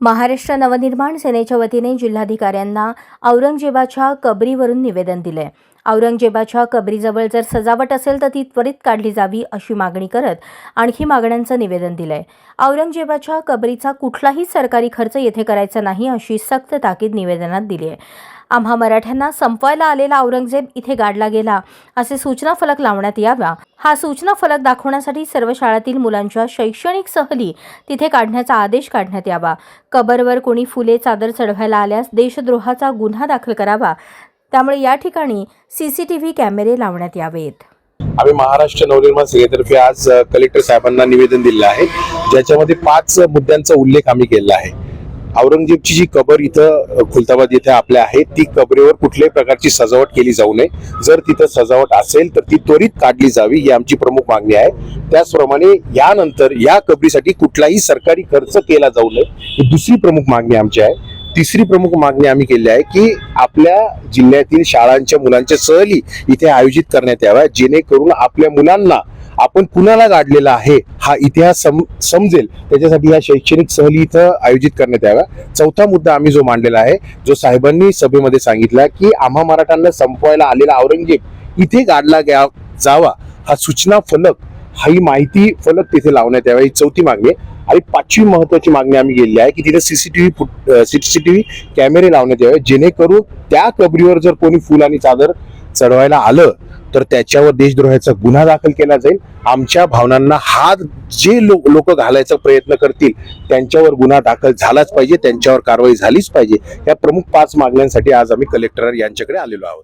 महाराष्ट्र नवनिर्माण सेनेच्या वतीने जिल्हाधिकाऱ्यांना औरंगजेबाच्या कबरीवरून निवेदन दिले. औरंगजेबाच्या कबरीजवळ जर सजावट असेल तर ती त्वरित काढली जावी अशी मागणी करत आणखी मागण्यांचं निवेदन दिलंय औरंगजेबाच्या कबरीचा कुठलाही सरकारी खर्च येथे करायचा नाही अशी सक्त ताकीद निवेदनात दिली आहे. आम्हा मराठ्यांना संपवायला आलेला औरंगजेब इथे गाडला गेला. असे सूचना फलक लावण्यात यावा हा सूचना फलक दाखवण्यासाठी सर्व शाळातील मुलांच्या शैक्षणिक सहली तिथे काढण्याचा आदेश काढण्यात यावा. कबरवर कोणी फुले चादर चढवायला आल्यास देशद्रोहाचा गुन्हा दाखल करावा. त्यामुळे या ठिकाणी सीसीटीव्ही कॅमेरे लावण्यात यावेत. आम्ही महाराष्ट्र नवनिर्माण सेनेतर्फे आज कलेक्टर साहेबांना निवेदन दिलं आहे. ज्याच्यामध्ये पाच मुद्द्यांचा उल्लेख आम्ही केलेला आहे. औरंगजेबची जी कबर इथं खुलताबाद येथे आपल्या आहे ती कबरेवर कुठल्याही प्रकारची सजावट केली जाऊ नये. जर तिथं सजावट असेल तर ती त्वरित काढली जावी ही आमची प्रमुख मागणी आहे. त्याचप्रमाणे यानंतर या कबरीसाठी कुठलाही सरकारी खर्च केला जाऊ नये ही दुसरी प्रमुख मागणी आमची आहे. तिसरी प्रमुख मागणी आम्ही केली आहे की आपल्या जिल्ह्यातील शाळांच्या मुलांच्या सहली इथे आयोजित करण्यात याव्या जेणेकरून आपल्या मुलांना आपण कुणाला गाडलेला आहे हा इतिहास सम समजेल. त्याच्यासाठी या शैक्षणिक सहली इथं आयोजित करण्यात याव्या. चौथा मुद्दा आम्ही जो मांडलेला आहे जो साहेबांनी सभेमध्ये सांगितला की आम्हा मराठ्यांना संपवायला आलेला औरंगजेब इथे गाडला गया जावा हा सूचना फलक ही माहिती फलक तिथे लावण्यात यावा ही चौथी मागणी आहे. आणि पाचवी महत्वाची मागणी आम्ही केली आहे की तिथे सीसीटीव्ही फुट सीसीटीव्ही कॅमेरे लावण्यात यावे जेणेकरून त्या कबरीवर जर कोणी फुल आणि चादर चढवायला आलं तर त्याच्यावर देशद्रोहाचा गुन्हा दाखल केला जाईल. आमच्या भावनांना हात जे लोक घालायचा प्रयत्न करतील त्यांच्यावर गुन्हा दाखल झालाच पाहिजे त्यांच्यावर कारवाई झालीच पाहिजे. या प्रमुख पाच मागण्यांसाठी आज आम्ही कलेक्टर यांच्याकडे आलेलो आहोत.